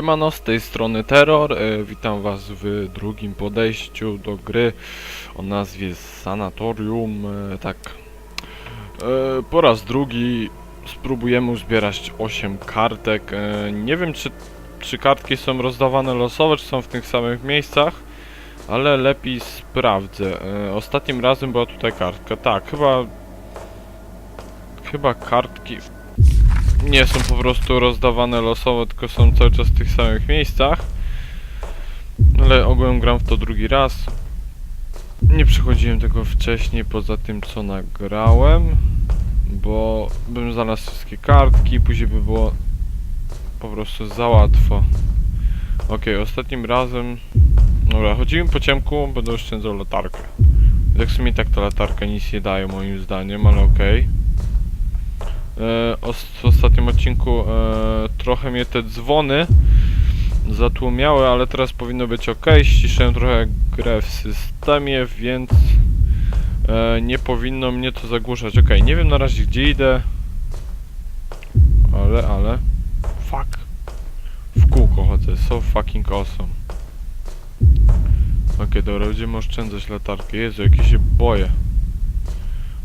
Siemano, z tej strony Terror. E, witam was w drugim podejściu do gry o nazwie Sanatorium. E, tak, e, po raz drugi spróbujemy uzbierać 8 kartek. Nie wiem, czy, czy kartki są rozdawane losowo, czy są w tych samych miejscach, ale lepiej sprawdzę. Ostatnim razem była tutaj kartka. Tak, chyba... Chyba kartki nie są po prostu rozdawane losowo, tylko są cały czas w tych samych miejscach. Ale ogółem gram w to drugi raz. Nie przechodziłem tego wcześniej poza tym co nagrałem, bo bym znalazł wszystkie kartki, później by było po prostu za łatwo. Okej, ostatnim razem... Dobra, chodziłem po ciemku, będę oszczędzał latarkę. Tak w sumie tak ta latarka nic nie daje moim zdaniem, ale okej. Os- w ostatnim odcinku e, trochę mnie te dzwony zatłumiały, ale teraz powinno być ok. Ściszyłem trochę grę w systemie, więc e, nie powinno mnie to zagłuszać. Ok, nie wiem na razie gdzie idę, ale, ale, fuck, w kółko chodzę, so fucking awesome. Ok, dobra, będziemy oszczędzać latarkę. Jezu, jakie się boję.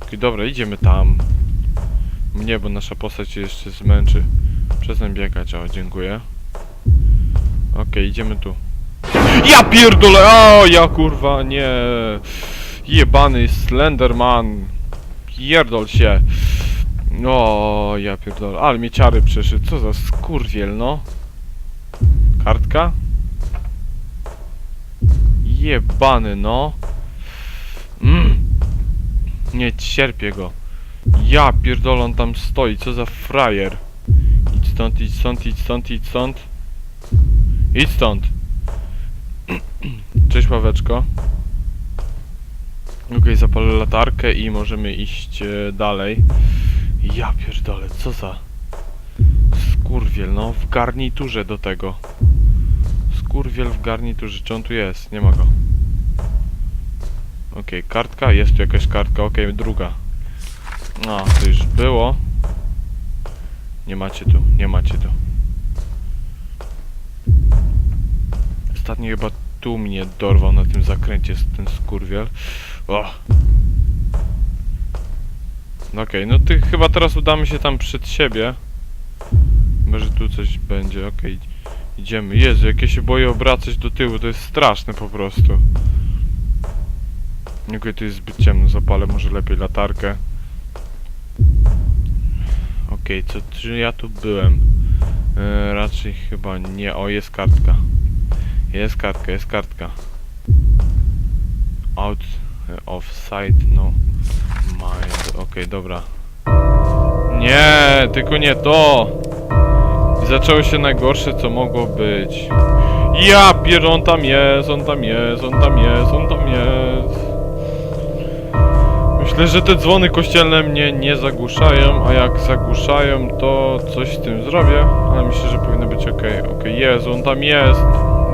Ok, dobra, idziemy tam. Mnie, bo nasza postać się jeszcze zmęczy. Przestań biegać, o, dziękuję. Okej, idziemy tu. Ja pierdolę! O, ja kurwa, nie. Jebany Slenderman. Pierdol się. O, ja pierdolę. Ale mnie ciary przeszedł. Co za skurwiel, no. Kartka? Jebany, no. Mm. Nie cierpię go. Ja pierdolę, on tam stoi, co za frajer. Idź stąd, idź stąd, idź stąd, idź stąd. Idź stąd. Cześć Ławeczko. Okej, zapalę latarkę i możemy iść e, dalej. Ja pierdolę, co za... Skurwiel, no, w garniturze do tego. Skurwiel w garniturze, czy on tu jest? Nie ma go. Okej, kartka, jest tu jakaś kartka, okej, druga. No, to już było. Nie macie tu, nie macie tu. Ostatni chyba tu mnie dorwał na tym zakręcie ten skurwiel. O. No Okej, no ty chyba teraz udamy się tam przed siebie. Może tu coś będzie, okej. Idziemy. Jezu, jak ja się boję obracać do tyłu, to jest straszne po prostu. Okej, tu jest zbyt ciemno, zapalę może lepiej latarkę. Okej, co, czy ja tu byłem? E, raczej chyba nie. O, jest kartka. Jest kartka, jest kartka. Out of sight, no. Mind. Okej, dobra. Nie, tylko nie to! Zaczęło się najgorsze, co mogło być. Ja pier, on tam jest, on tam jest, on tam jest, on tam jest. Myślę, że te dzwony kościelne mnie nie zagłuszają, a jak zagłuszają, to coś z tym zrobię, ale myślę, że powinno być ok. Ok, Jezu, on tam jest.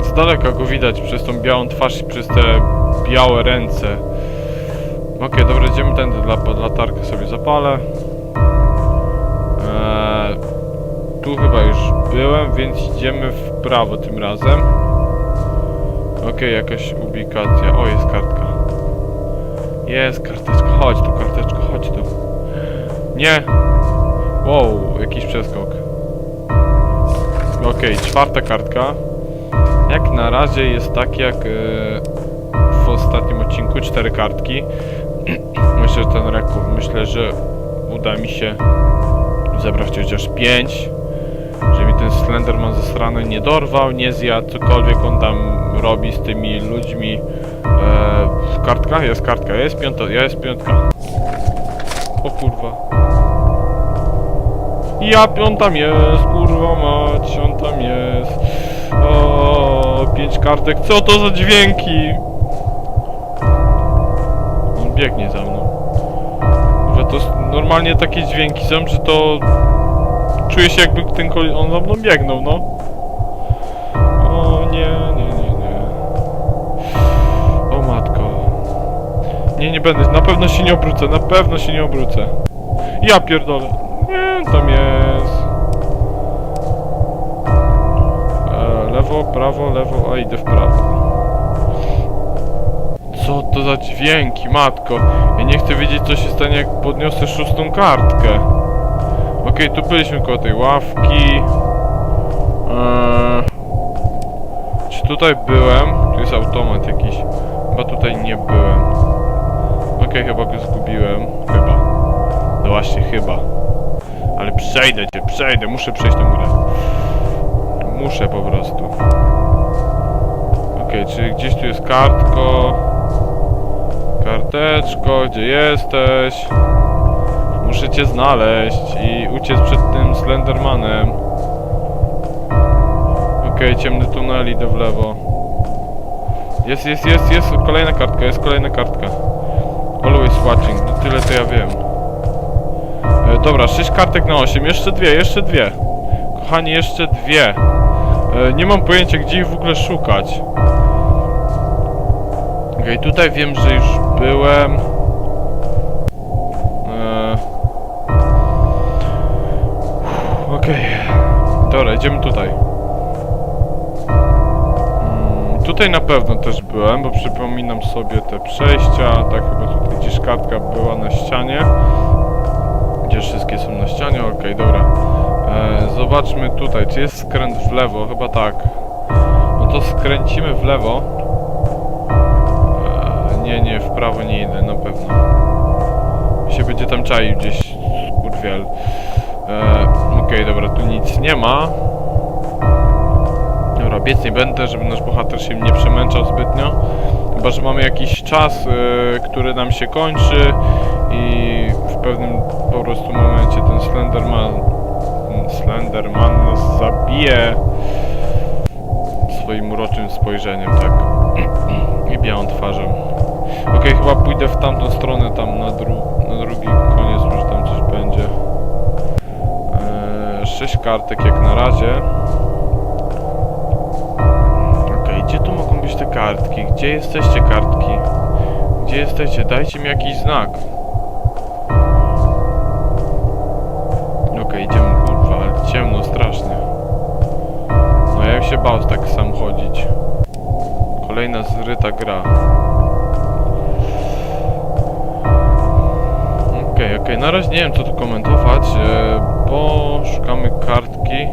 Z daleka go widać przez tą białą twarz i przez te białe ręce. Ok, dobra, idziemy tędy, dla latarkę sobie zapalę. Eee, tu chyba już byłem, więc idziemy w prawo tym razem. Ok, jakaś ubikacja. O, jest kartka. Jest karteczka, chodź tu karteczko, chodź tu. Nie! Wow, jakiś przeskok. Okej, czwarta kartka. Jak na razie jest tak jak e, w ostatnim odcinku, cztery kartki. myślę, że ten rekord, myślę, że uda mi się zebrać chociaż pięć. Że mi ten Slenderman ze strony nie dorwał, nie zjadł, cokolwiek on tam robi z tymi ludźmi. Eee, kartka? Jest kartka, jest piąta, jest piątka. O kurwa. Ja on tam jest, kurwa mać, on tam jest. O, pięć kartek, co to za dźwięki? On biegnie za mną. Że to normalnie takie dźwięki są, że to czuję się jakby ten kol- on za mną biegnął, no. O nie, nie, nie, nie. O matko. Nie, nie będę, na pewno się nie obrócę, na pewno się nie obrócę. Ja pierdolę. Nie, tam jest. Eee, lewo, prawo, lewo, a idę w prawo. Co to za dźwięki, matko? Ja nie chcę wiedzieć, co się stanie, jak podniosę szóstą kartkę. Okej, tu byliśmy koło tej ławki. Eee, czy tutaj byłem? Tu jest automat jakiś. Chyba tutaj nie byłem. Okej, chyba go zgubiłem. Chyba. No właśnie, chyba. Ale przejdę cię, przejdę. Muszę przejść tą grę. Muszę po prostu. Okej, czyli gdzieś tu jest kartko. Karteczko, gdzie jesteś? Muszę cię znaleźć i uciec przed tym Slendermanem. Okej, ciemny tunel, idę w lewo. Jest, jest, jest, jest kolejna kartka, jest kolejna kartka. Always watching, no tyle to ja wiem. E, dobra, 6 kartek na 8, jeszcze dwie, jeszcze dwie. Kochani, jeszcze dwie. E, nie mam pojęcia, gdzie ich w ogóle szukać. Okej, tutaj wiem, że już byłem. Idziemy tutaj. Mm, Tutaj na pewno też byłem, bo przypominam sobie te przejścia. Tak, chyba tutaj gdzieś kartka była na ścianie. Gdzie wszystkie są na ścianie? Okej, dobra. E, zobaczmy tutaj, czy jest skręt w lewo? Chyba tak. No to skręcimy w lewo. E, nie, nie, w prawo nie idę, na pewno. Się będzie tam czaił gdzieś, skurwiel. Okej, dobra, tu nic nie ma. Dobra, biec nie będę, żeby nasz bohater się nie przemęczał zbytnio. Chyba, że mamy jakiś czas, e, który nam się kończy i w pewnym po prostu momencie ten Slenderman ten Slenderman nas zabije swoim uroczym spojrzeniem, tak? I białą twarzą. Okej, chyba pójdę w tamtą stronę, tam na, dru na drugi koniec, może tam coś będzie. Sześć kartek jak na razie. Okej, gdzie tu mogą być te kartki? Gdzie jesteście kartki? Gdzie jesteście? Dajcie mi jakiś znak. Okej, idziemy, kurwa, ale ciemno strasznie. No ja się bał tak sam chodzić. Kolejna zryta gra. Okej, okej, na razie nie wiem co tu komentować, e, bo szukamy kartki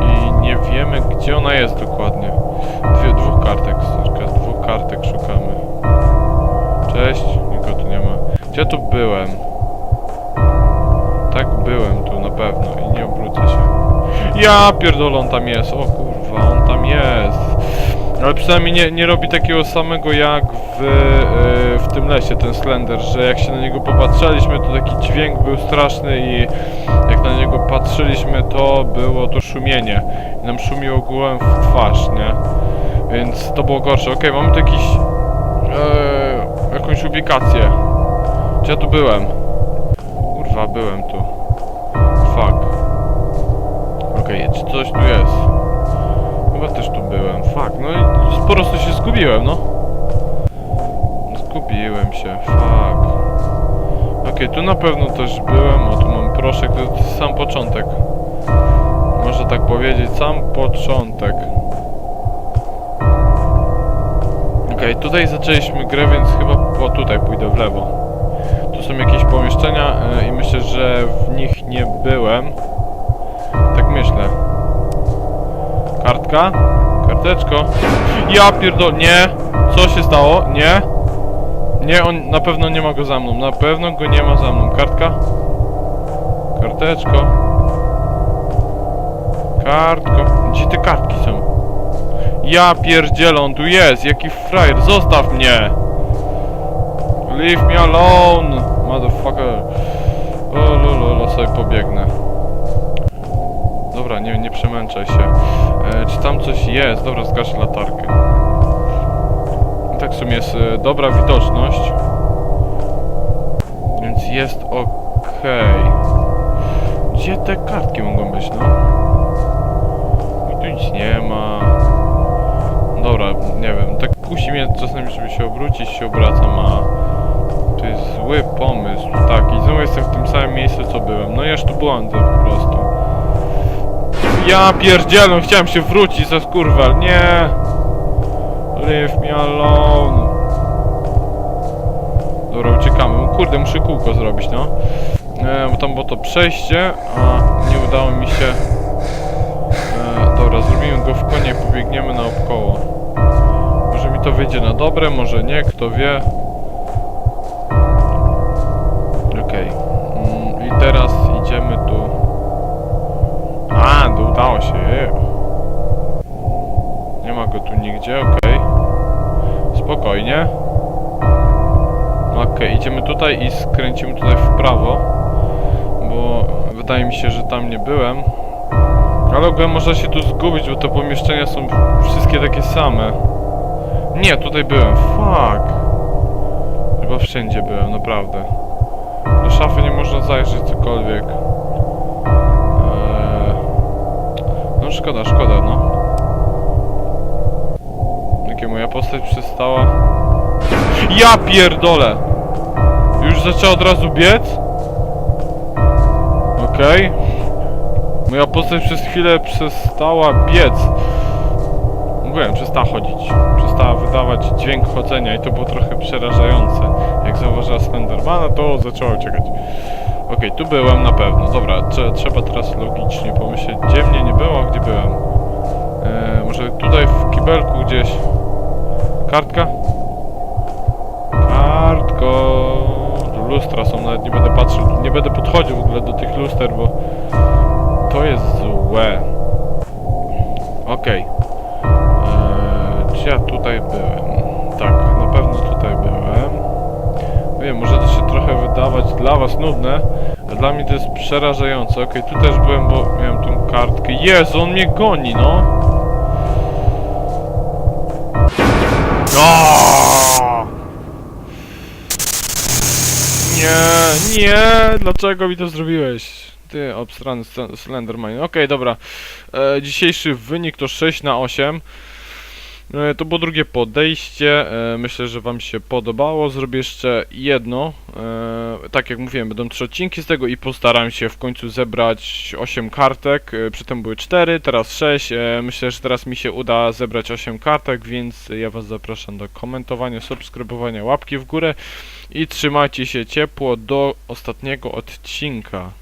i nie wiemy gdzie ona jest dokładnie. Dwie, dwóch kartek, dwóch kartek szukamy. Cześć, nikogo tu nie ma. Gdzie tu byłem? Tak byłem tu na pewno i nie obrócę się. Ja pierdolę, on tam jest, o kurwa, on tam jest. Ale przynajmniej nie, nie robi takiego samego jak w, yy, w tym lesie, ten Slender, że jak się na niego popatrzeliśmy, to taki dźwięk był straszny i jak na niego patrzyliśmy, to było to szumienie. I nam szumiło ogółem w twarz, nie? Więc to było gorsze. Okej, mamy tu jakiś... Yy, jakąś ubikację. Czy ja tu byłem? Kurwa, byłem tu. Fuck. Okej, czy coś tu jest? Chyba też tu byłem. Fuck, no i po prostu się zgubiłem, no. Zgubiłem się, fuck. Okej, tu na pewno też byłem. O, tu mam proszek, to jest sam początek. Można tak powiedzieć, sam początek. Okej, tutaj zaczęliśmy grę, więc chyba o tutaj pójdę w lewo. Tu są jakieś pomieszczenia e, i myślę, że w nich nie byłem. Tak myślę. Kartka? Karteczko? Ja pierdol... Nie! Co się stało? Nie? Nie, on na pewno nie ma go za mną. Na pewno go nie ma za mną. Kartka? Karteczko? Kartko? Gdzie te kartki są? Ja pierdzielę, tu jest! Jaki frajer! Zostaw mnie! Leave me alone! Motherfucker! O lolo, sobie pobiegnę. Nie, nie przemęczaj się. E, czy tam coś jest? Dobra, zgasz latarkę. Tak w sumie jest e, dobra widoczność. Więc jest okej. Gdzie te kartki mogą być, no? I tu nic nie ma. Dobra, nie wiem, tak kusi mnie czasami, żeby się obrócić, się obracam, a to jest zły pomysł. Tak, i znowu jestem w tym samym miejscu, co byłem. No ja tu błądzę po prostu. Ja pierdzielę, chciałem się wrócić za skurwel, nie! Leave me alone. Dobra, uciekamy. Kurde, muszę kółko zrobić, no. E, bo tam było to przejście, a nie udało mi się... E, dobra, zrobimy go w konie pobiegniemy naokoło. Może mi to wyjdzie na dobre, może nie, kto wie. Okej. Mm, I teraz idziemy tu. A, to udało się. Nie ma go tu nigdzie, okej. Spokojnie. Okej, idziemy tutaj i skręcimy tutaj w prawo. Bo wydaje mi się, że tam nie byłem. Ale ogólnie można się tu zgubić, bo te pomieszczenia są wszystkie takie same. Nie, tutaj byłem. Fuck. Chyba wszędzie byłem, naprawdę. Do szafy nie można zajrzeć cokolwiek. Szkoda, szkoda, no. Jakie moja postać przestała... Ja pierdolę! Już zaczęła od razu biec? Okej. Moja postać przez chwilę przestała biec. Mówiłem, przestała chodzić. Przestała wydawać dźwięk chodzenia i to było trochę przerażające. Jak zauważyła Slendermana, to zaczęła uciekać. Okej, tu byłem na pewno. Dobra, trze- trzeba teraz logicznie pomyśleć, gdzie mnie nie było, byłem. Eee, może tutaj w kibelku gdzieś. Kartka? Kartko. Lustra są, nawet nie będę patrzył, nie będę podchodził w ogóle do tych luster, bo to jest złe. Okej. Eee, czy ja tutaj byłem? Tak, na pewno tutaj byłem. Wiem, może to się trochę wydawać dla was nudne, dla mnie to jest przerażające. Okej, tu też byłem, bo miałem tą kartkę. Jezu, on mnie goni, no! Aaaa! Nie, nie! Dlaczego mi to zrobiłeś? Ty, obstrany Sl- Slenderman. Okej, dobra. E, dzisiejszy wynik to 6 na 8. E, to było drugie podejście. E, myślę, że Wam się podobało. Zrobię jeszcze jedno. E, tak jak mówiłem, będą trzy odcinki z tego i postaram się w końcu zebrać 8 kartek. Przedtem były 4, teraz 6. E, myślę, że teraz mi się uda zebrać 8 kartek, więc ja Was zapraszam do komentowania, subskrybowania, łapki w górę i trzymajcie się ciepło do ostatniego odcinka.